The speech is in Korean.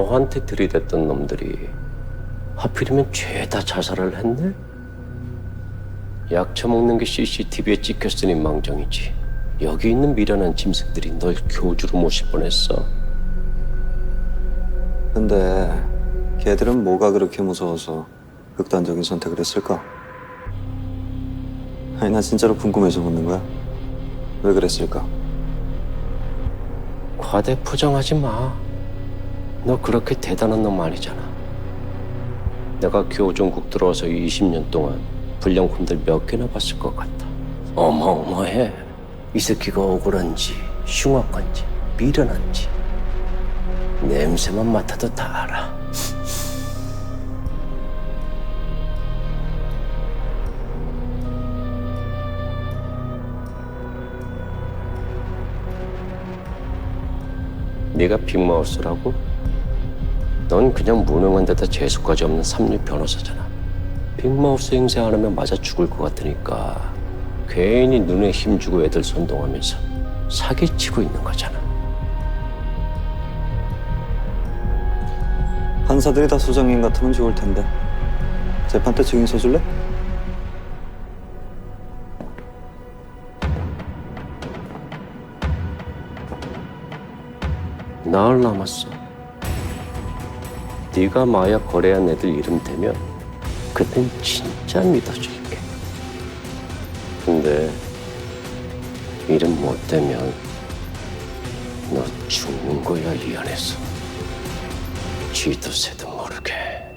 너한테 들이댔던 놈들이 하필이면 죄다 자살을 했네? 약 처먹는 게 CCTV에 찍혔으니 망정이지. 여기 있는 미련한 짐승들이 널 교주로 모실 뻔했어. 근데 걔들은 뭐가 그렇게 무서워서 극단적인 선택을 했을까? 아니 나 진짜로 궁금해서 묻는 거야. 왜 그랬을까? 과대 포장하지 마. 너 그렇게 대단한 놈 아니잖아. 내가 교정국 들어와서 20년 동안 불량품들 몇 개나 봤을 것 같아. 어마어마해. 이 새끼가 억울한지, 흉악한지, 미련한지. 냄새만 맡아도 다 알아. 네가 빅마우스라고? 넌 그냥 무능한 데다 재수까지 없는 삼류 변호사잖아. 빅마우스 행세 안 하면 맞아 죽을 것 같으니까 괜히 눈에 힘주고 애들 선동하면서 사기치고 있는 거잖아. 판사들이 다 소장님 같으면 좋을 텐데 재판 때 증인 서줄래? 나흘 남았어. 네가 마약 거래한 애들 이름 대면 그땐 진짜 믿어줄게. 근데 이름 못 대면 너 죽는 거야 이 안에서. 쥐도 새도 모르게.